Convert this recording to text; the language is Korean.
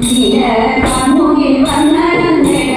지혜 방목이 만나는 내가